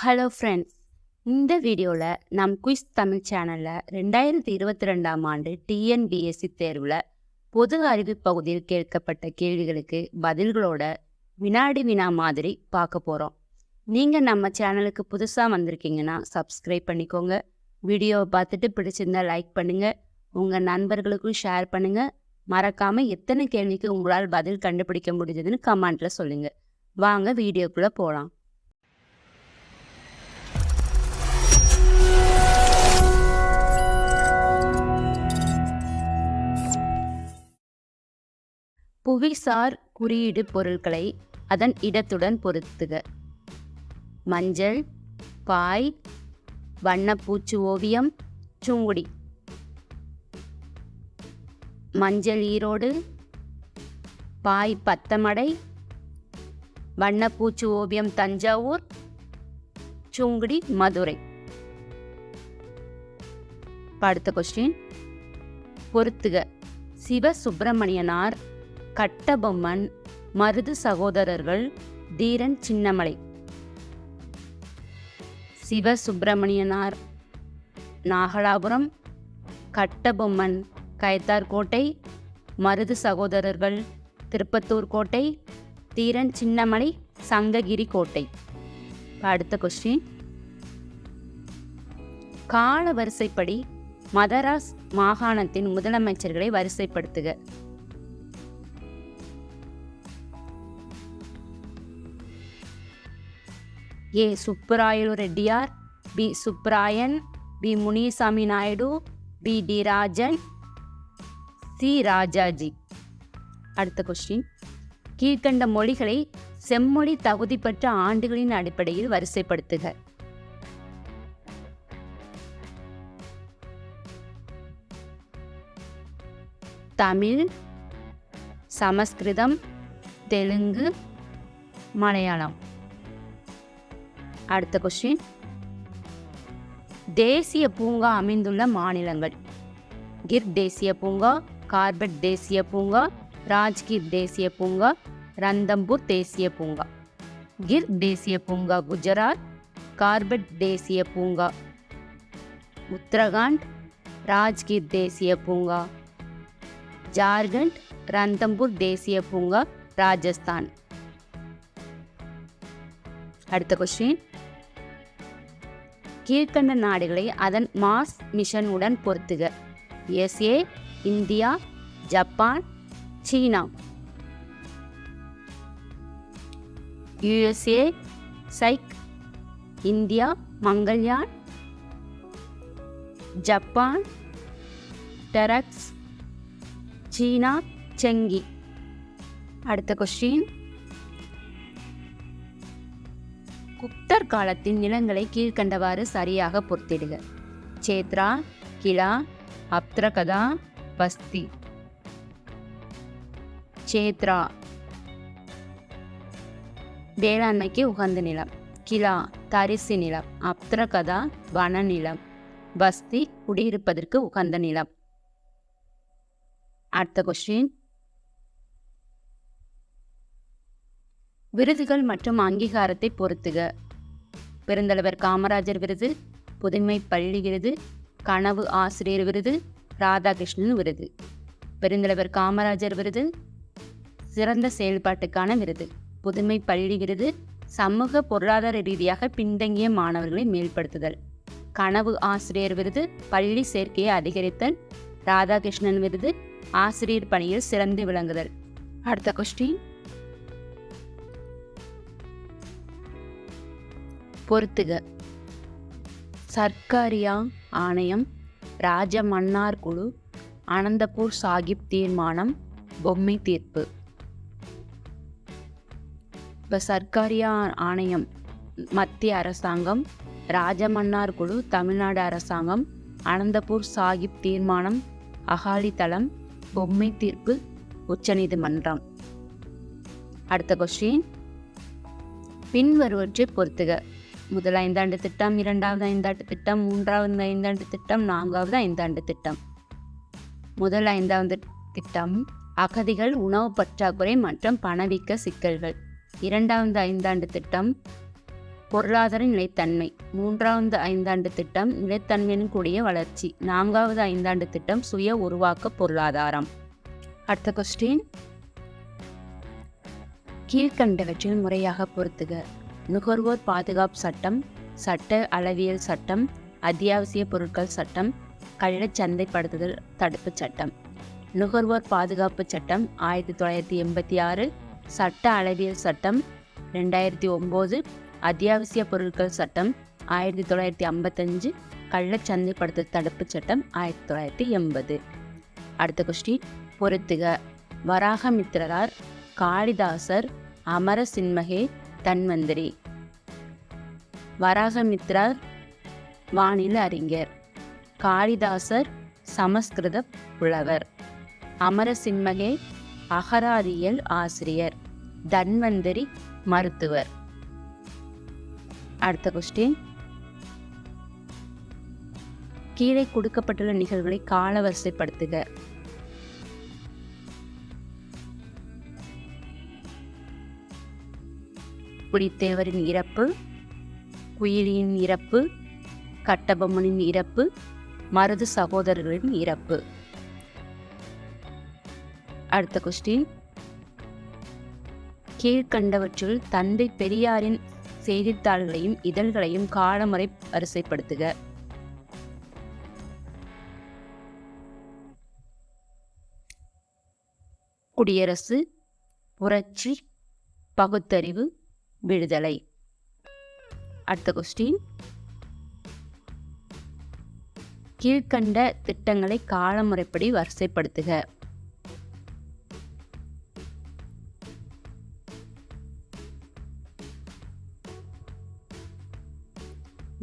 Hello friends இந்த வீடியோவில் நம் குயிஸ் தமிழ் சேனலில் ரெண்டாயிரத்தி இருபத்தி ரெண்டாம் ஆண்டு டிஎன்பிஎஸ்சி தேர்வில் பொது அறிவு பகுதியில் கேட்கப்பட்ட கேள்விகளுக்கு பதில்களோட வினாடி வினா மாதிரி பார்க்க போகிறோம் நீங்கள் நம்ம சேனலுக்கு புதுசாக வந்திருக்கீங்கன்னா சப்ஸ்கிரைப் பண்ணிக்கோங்க. வீடியோவை பார்த்துட்டு பிடிச்சிருந்தா லைக் பண்ணுங்கள் உங்கள் நண்பர்களுக்கும் ஷேர் பண்ணுங்கள் மறக்காமல் எத்தனை கேள்விக்கு உங்களால் பதில் கண்டுபிடிக்க முடிஞ்சதுன்னு கமெண்ட்டில் சொல்லுங்கள் வாங்க வீடியோக்குள்ளே போகலாம் புவிசார் குறியீடு பொருட்களை அதன் இடத்துடன் பொருத்துக. மஞ்சள் பாய் வண்ணப்பூச்சு ஓவியம் சுங்குடி. மஞ்சள் ஈரோடு பாய் பத்தமடை வண்ணப்பூச்சு ஓவியம் தஞ்சாவூர் சுங்குடி மதுரை. அடுத்த கொஸ்டின் பொருத்துக. சிவ சுப்பிரமணியனார் கட்டபொம்மன் மருது சகோதரர்கள் தீரன் சின்னமலை. சிவ சுப்பிரமணியனார் நாகலாபுரம் கட்டபொம்மன் கயத்தார்கோட்டை மருது சகோதரர்கள் திருப்பத்தூர் கோட்டை தீரன் சின்னமலை சங்ககிரி கோட்டை. அடுத்த கொஸ்டின் கால வரிசைப்படி மதராஸ் மாகாணத்தின் முதலமைச்சர்களை வரிசைப்படுத்துக. A Subbarayalu Reddiar B Subbarayan B Munisamy Naidu P T Rajan C Rajaji. அடுத்த கொஸ்டின் கீழ்கண்ட மொழிகளை செம்மொழி தகுதி பெற்ற ஆண்டுகளின் அடிப்படையில் வரிசைப்படுத்துக. தமிழ் சமஸ்கிருதம் தெலுங்கு மலையாளம். அடுத்த கொஸ்டின் தேசிய பூங்கா அமைந்துள்ள மாநிலங்கள். கிர் தேசிய பூங்கா கார்பெட் தேசிய பூங்கா ராஜ்கிர் தேசிய பூங்கா ரந்தம்பூர் தேசிய பூங்கா. கிர் தேசிய பூங்கா குஜராத் கார்பெட் தேசிய பூங்கா. உத்தரகாண்ட் ராஜ்கிர் தேசிய பூங்கா. ஜார்க்கண்ட் ரந்தம்பூர் தேசிய பூங்கா ராஜஸ்தான். அடுத்த கொஸ்டின் கீழ்கண்ட நாடுகளை அதன் மாஸ் மிஷனுடன் பொருத்துக. USA India Japan China. USA சைக் India Mangalyaan Japan டெரக்ஸ் சீனா செங்கி. அடுத்த கொஸ்டின் குப்தர் காலத்தின் நிலங்களை கீழ்கண்டவாறு சரியாக பொறுத்திடுக சேத்ரா கிலா அப்திரகதா பஸ்தி. சேத்ரா. வேளாண்மைக்கு உகந்த நிலம். கிலா தரிசு நிலம். அப்திரகதா வன நிலம். பஸ்தி குடியிருப்பதற்கு உகந்த நிலம். அடுத்த கொஸ்டின் விருதுகள் மற்றும் அங்கீகாரத்தை பொறுத்துக. பெருந்தலைவர் காமராஜர் விருது புதுமை பள்ளி விருது கனவு ஆசிரியர் விருது ராதாகிருஷ்ணன் விருது. பெருந்தலைவர் காமராஜர் விருது சிறந்த செயல்பாட்டுக்கான விருது. புதுமை பள்ளி விருது சமூக பொருளாதார ரீதியாக பின்தங்கிய மாணவர்களை மேம்படுத்துதல் கனவு ஆசிரியர் விருது பள்ளி சேர்க்கையை அதிகரித்தல். ராதாகிருஷ்ணன் விருது ஆசிரியர் பணியில் சிறந்து விளங்குதல். அடுத்த கொஸ்டின் பொறுத்துக. சர்க்காரியா ஆணையம் ராஜ மன்னார் குழு அனந்தபூர் சாகிப் தீர்மானம் பொம்மை தீர்ப்பு. இப்போ சர்க்காரியா ஆணையம் மத்திய அரசாங்கம் ராஜமன்னார் குழு தமிழ்நாடு அரசாங்கம் அனந்தபூர் சாகிப் தீர்மானம் அகாலி தளம் பொம்மை தீர்ப்பு உச்சநீதிமன்றம். அடுத்த கொஸ்டின் பின்வருவற்றை பொறுத்துக. முதல் ஐந்தாண்டு திட்டம் இரண்டாவது ஐந்தாண்டு திட்டம் மூன்றாவது ஐந்தாண்டு திட்டம் நான்காவது ஐந்தாண்டு திட்டம். முதல் ஐந்தாவது திட்டம் அகதிகள் உணவு பற்றாக்குறை மற்றும் பணவீக்க சிக்கல்கள். இரண்டாவது ஐந்தாண்டு திட்டம் பொருளாதார நிலைத்தன்மை. மூன்றாவது ஐந்தாண்டு திட்டம் நிலைத்தன்மையின் கூடிய வளர்ச்சி. நான்காவது ஐந்தாண்டு திட்டம் சுய உருவாக்க பொருளாதாரம். அடுத்த கொஸ்டின் கீழ்கண்டவற்றில் முறையாக பொருத்துக. நுகர்வோர் பாதுகாப்பு சட்டம் சட்ட அளவியல் சட்டம் அத்தியாவசிய பொருட்கள் சட்டம் கள்ளச் சந்தைப்படுத்துதல் தடுப்புச் சட்டம். நுகர்வோர் பாதுகாப்பு சட்டம் ஆயிரத்தி தொள்ளாயிரத்தி எண்பத்தி ஆறு சட்ட அளவியல் சட்டம் ரெண்டாயிரத்தி ஒம்பது அத்தியாவசிய பொருட்கள் சட்டம் ஆயிரத்தி தொள்ளாயிரத்தி ஐம்பத்தஞ்சு கள்ளச் சந்தைப்படுத்தல் தடுப்புச் சட்டம் ஆயிரத்தி தொள்ளாயிரத்தி எண்பது. அடுத்த கொஸ்டின் பொருத்துக. வராகமித்திரரார் காளிதாசர் அமர சின்மகே தன்வந்திரி. வராகமித்ரா வானில அறிஞர். காளிதாசர் சமஸ்கிருத புலவர். அமரசிம்மகே அகராதியல் ஆசிரியர். தன்வந்தரி மருத்துவர். அடுத்த கொஸ்டின் கீழே கொடுக்கப்பட்டுள்ள நிகழ்வுகளை காலவரிசைப்படுத்துக. புலித்தேவரின் இறப்பு குயிலியின் இறப்பு கட்டபொம்மனின் இறப்பு மருது சகோதரர்களின் இறப்பு. அடுத்த கொஸ்டின் கீழ்கண்டவற்றுள் தந்தை பெரியாரின் செய்தித்தாள்களையும் இதழ்களையும் காலமுறை வரிசைப்படுத்துக. குடியரசு புரட்சி பகுத்தறிவு விடுதலை. அடுத்த கொஸ்டின் கீழ்கண்ட திட்டங்களை காலமுறைப்படி வரிசைப்படுத்துக.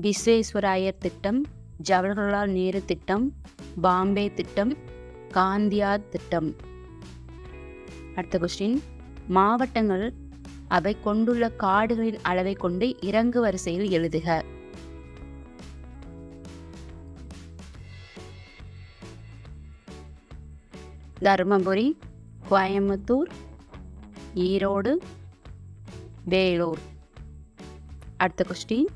விஸ்வேஸ்வராயர் திட்டம் ஜவஹர்லால் நேரு திட்டம் பாம்பே திட்டம் காந்தியார் திட்டம். அடுத்த கொஸ்டின் மாவட்டங்கள் அவை கொண்டுள்ள காடுகளின் அளவை கொண்டு இறங்கு வரிசையில் எழுதுக. தருமபுரி கோயம்புத்தூர் ஈரோடு வேலூர். அடுத்த கொஸ்டின்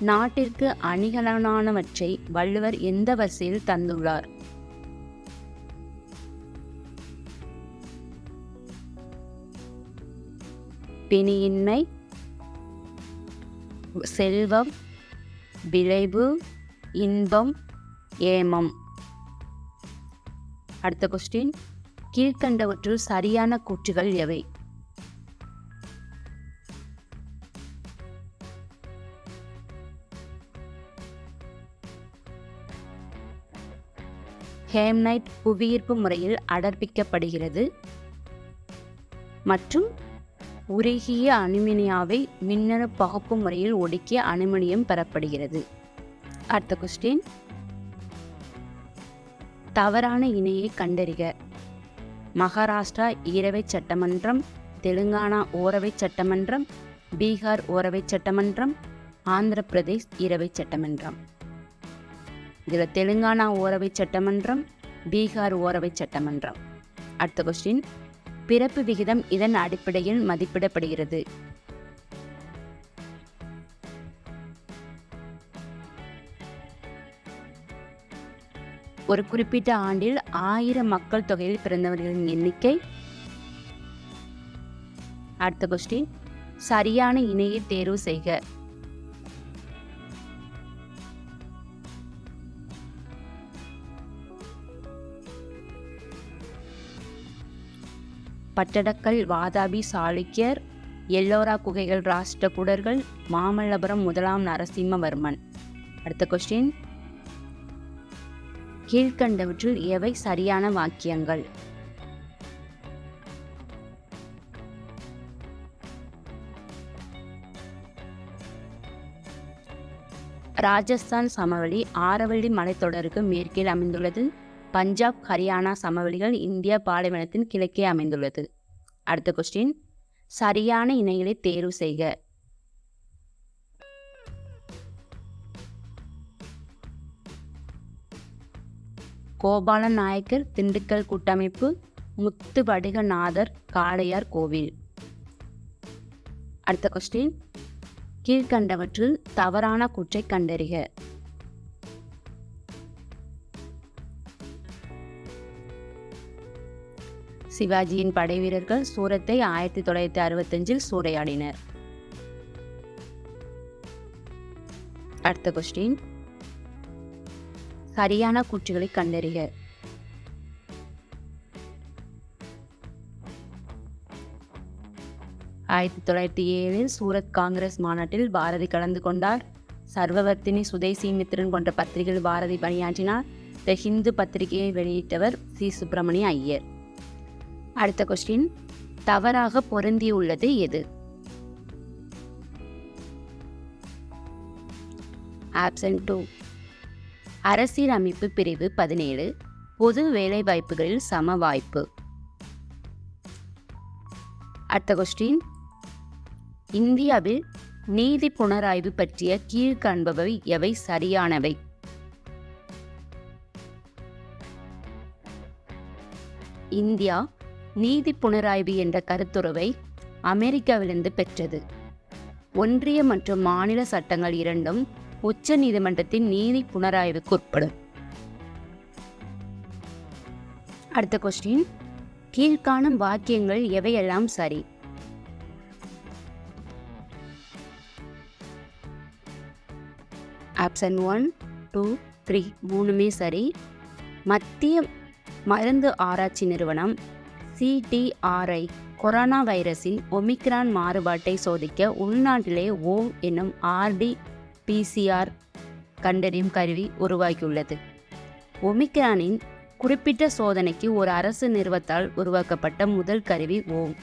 நாட்டிற்கு அணிகலனானவற்றை வள்ளுவர் எந்த வரிசையில் தந்துள்ளார்? பிணியின்மை செல்வம் விளைவு இன்பம் ஏமம். அடுத்த கொஸ்டின் கீழ்கண்டவற்றுள் சரியான கூற்றுகள் எவை? ஹேம்னைட் புவியீர்ப்பு முறையில் அடர்ப்பிக்கப்படுகிறது. மற்றும் உருகிய அலுமினியாவை மின்னணு பகுப்பு முறையில் ஒடுக்கிய அலுமினியம் பெறப்படுகிறது. அடுத்த கொஸ்டின் தவறான இணையை கண்டறிக. மகாராஷ்டிரா ஈரவை சட்டமன்றம் தெலுங்கானா ஓரவை சட்டமன்றம் பீகார் ஓரவை சட்டமன்றம் ஆந்திர பிரதேஷ் ஈரவை சட்டமன்றம். இதில் தெலுங்கானா ஓரவை சட்டமன்றம் பீகார் ஓரவை சட்டமன்றம். அடுத்த கொஸ்டின் பிறப்பு விகிதம் இதன் அடிப்படையில் மதிப்பிடப்படுகிறது. ஒரு குறிப்பிட்ட ஆண்டில் ஆயிரம் மக்கள் தொகையில் பிறந்தவர்களின் எண்ணிக்கை. அடுத்த கொஸ்டின் சரியான இணையை தேர்வு செய்க. பட்டடக்கல் வாதாபி சாளுக்கியர் எல்லோரா குகைகள் ராஷ்டிரகூடர்கள் மாமல்லபுரம் முதலாம் நரசிம்மவர்மன். அடுத்த கொஸ்டின் கீழ்கண்டவற்றில் எவை சரியான வாக்கியங்கள். ராஜஸ்தான் சமவெளி ஆரவள்ளி மலைத்தொடருக்கு மேற்கில் அமைந்துள்ளது. பஞ்சாப் ஹரியானா சமவெளிகள் இந்திய பாலைவனத்தின் கிழக்கே அமைந்துள்ளது. அடுத்த கொஸ்டின் சரியான இணைகளை தேர்வு செய்க. கோபாலன் நாயக்கர் திண்டுக்கல் கூட்டமைப்பு முத்து வடிகநாதர் காளையார் கோவில். அடுத்த கொஸ்டின் கீழ்கண்டவற்றில் தவறான கூற்றை கண்டறிக. சிவாஜியின் படைவீரர்கள் சூரத்தை ஆயிரத்தி தொள்ளாயிரத்தி அறுபத்தஞ்சில் சூறையாடினர். அடுத்த கொஸ்டின் சரியான கூற்றுகளை கண்டறிக. ஆயிரத்தி தொள்ளாயிரத்தி ஏழில் சூரத் காங்கிரஸ் மாநாட்டில் பாரதி கலந்து கொண்டார். சர்வவர்த்தினி சுதேசி மித்திரன் போன்ற பத்திரிகையில் பாரதி பணியாற்றினார். த ஹிந்து பத்திரிகையை வெளியிட்டவர் சி. சுப்பிரமணிய ஐயர். அடுத்த கொஸ்டின் தவறாக பொருந்தியுள்ளது எது? ஆப்ஷன் டூ அரசியலமைப்பு பிரிவு பதினேழு. பொது வேலைவாய்ப்புகளில் சம வாய்ப்பு. அடுத்த கொஸ்டின் இந்தியாவில் நீதி புனராய்வு பற்றிய கீழ்காண்பவை எவை? சரியானவை. இந்தியா நீதி புனராய்வு என்ற கருத்துருவை அமெரிக்காவிலிருந்து பெற்றது. ஒன்றிய மற்றும் மாநில சட்டங்கள் இரண்டும் உச்ச நீதிமன்றத்தின் நீதி புனராய்வுக்கு உட்படும். அடுத்த கொஸ்டின் கீழ்காணும் வாக்கியங்கள் எவையெல்லாம் சரி? ஆப்ஷன் ஒன் டூ த்ரீ மூணுமே சரி. மத்திய மருந்து ஆராய்ச்சி நிறுவனம் சிடிஆர்ஐ கொரோனா வைரஸின் ஒமிக்ரான் மாறுபாட்டை சோதிக்க உள்நாட்டிலே ஓம் என்னும் ஆர்டி பிசிஆர் கண்டறியும் கருவி உருவாக்கியுள்ளது ஒமிக்ரானின் குறிப்பிட்ட சோதனைக்கு ஒரு அரசு நிறுவத்தால் உருவாக்கப்பட்ட முதல் கருவி ஓம்.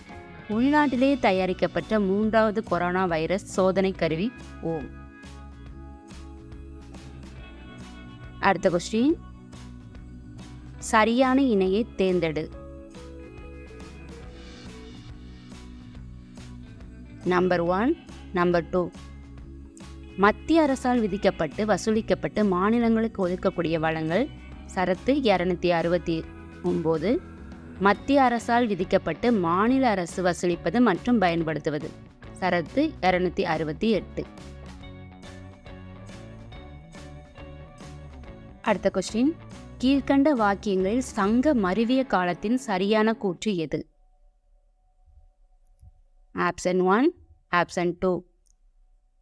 உள்நாட்டிலே தயாரிக்கப்பட்ட மூன்றாவது கொரோனா வைரஸ் சோதனை கருவி ஓம். அடுத்த கொஸ்டின் சரியான இணையை தேர்ந்தெடு. நம்பர் ஒன் நம்பர் டூ மத்திய அரசால் விதிக்கப்பட்டு வசூலிக்கப்பட்டு மாநிலங்களுக்கு ஒதுக்கக்கூடிய வளங்கள் சரத்து இரநூத்தி அறுபத்தி ஒம்பது மத்திய அரசால் விதிக்கப்பட்டு மாநில அரசு வசூலிப்பது மற்றும் பயன்படுத்துவது சரத்து இரநூத்தி அறுபத்தி எட்டு. அடுத்த கொஸ்டின் கீழ்கண்ட வாக்கியங்களில் சங்க மருவிய காலத்தின் சரியான கூற்று எது? ஆப்ஷன் ஒன் ஆப்ஷன் டூ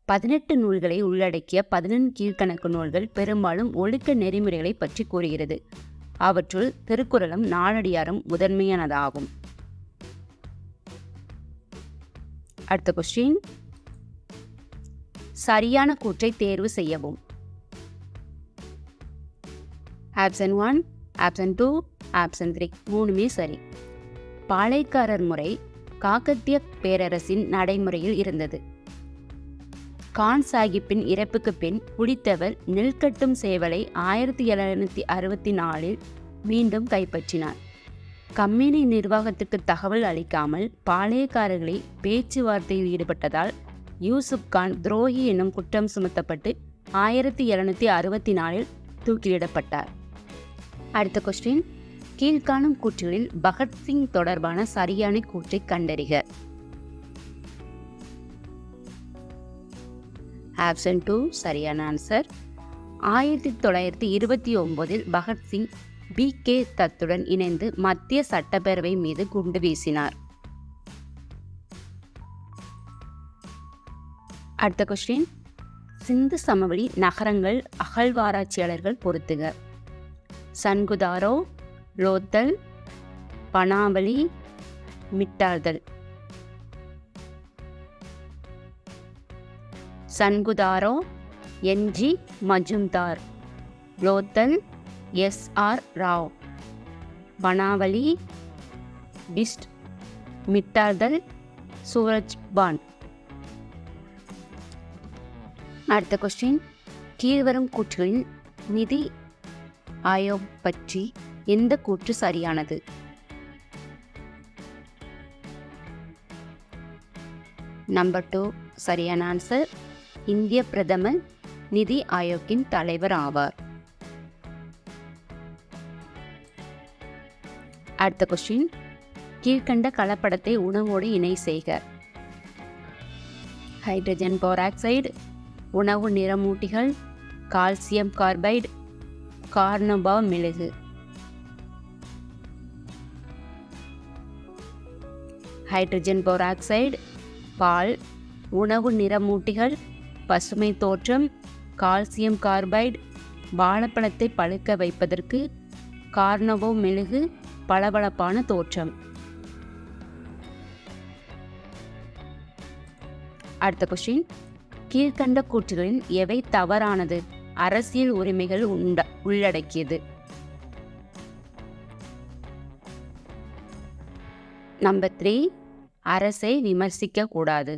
பதினெட்டு நூல்களை உள்ளடக்கிய பதினெண் கீழ்கணக்கு நூல்கள் பெரும்பாலும் ஒழுக்க நெறிமுறைகளை பற்றி கூறுகிறது. அவற்றுள் திருக்குறளும் நாளடியாரும் முதன்மையானதாகும். அடுத்த கொஸ்டின் சரியான கூற்றை தேர்வு செய்யவும். Option one option two option three மூணுமே சரி. பாளையக்காரர் முறை காக்கத்திய பேரரசின் நடைமுறையில் இருந்தது. கான் சாஹிப்பின் இறப்புக்கு பின் புடித்தவர் நெல்கட்டும் சேவலை ஆயிரத்தி எழுநூத்தி அறுபத்தி நாலில் மீண்டும் கைப்பற்றினார். கம்பெனி நிர்வாகத்துக்கு தகவல் அளிக்காமல் பாளையக்காரர்களை பேச்சுவார்த்தையில் ஈடுபட்டதால் யூசுப் கான் துரோகி என்னும் குற்றம் சுமத்தப்பட்டு ஆயிரத்தி எழுநூத்தி அறுபத்தி நாலில் தூக்கிலிடப்பட்டார். அடுத்த கொஸ்டின் கீழ்காணும் கூற்றுகளில் பகத்சிங் தொடர்பான சரியான கூற்றை கண்டறிக. ஆப்ஷன் டூ சரியான ஆன்சர் ஆயிரத்தி தொள்ளாயிரத்தி இருபத்தி ஒன்பதில் பகத்சிங் பி கே தத்துடன் இணைந்து மத்திய சட்டப்பேரவை மீது குண்டு வீசினார். அடுத்த கொஸ்டின் சிந்து சமவெளி நகரங்கள் அகழ்வாராய்ச்சியாளர்கள் பொறுத்துக. Chanhudaro Lothal Banawali Mitathal Chanhudaro N G Majumdar. Lothal S. R. Rao. Banawali Bisht Mitathal Suraj Bhan. அடுத்த கொஸ்டின் கீழ்வரும் கூற்றுகளில் நிதி ஆயோக் பற்றி எந்த கூற்று சரியானது? நம்பர் டூ சரியான ஆன்சர் இந்திய பிரதமர் நிதி ஆயோக்கின் தலைவர் ஆவார். அடுத்த கொஸ்டின் கீழ்கண்ட கலப்படத்தை உணவோடு இணை செய்க. ஹைட்ரஜன் போராக்சைடு உணவு நிறமூட்டிகள் கால்சியம் கார்பைடு கார்னபா மெழுகு ஹைட்ரஜன் போராக்சைடு பால் உணவு நிறமூட்டிகள் பசுமை தோற்றம் கால்சியம் கார்பைடு வாழைப்பழத்தை பழுக்க வைப்பதற்கு கார்னவோ மெழுகு பளபளப்பான தோற்றம். அடுத்த கொஸ்டின் கீழ்கண்ட கூற்றுகளின் எவை தவறானது? அரசியல் உரிமைகள் உண்ட உள்ளடக்கியது. நம்பர் த்ரீ அரசை விமர்சிக்க கூடாது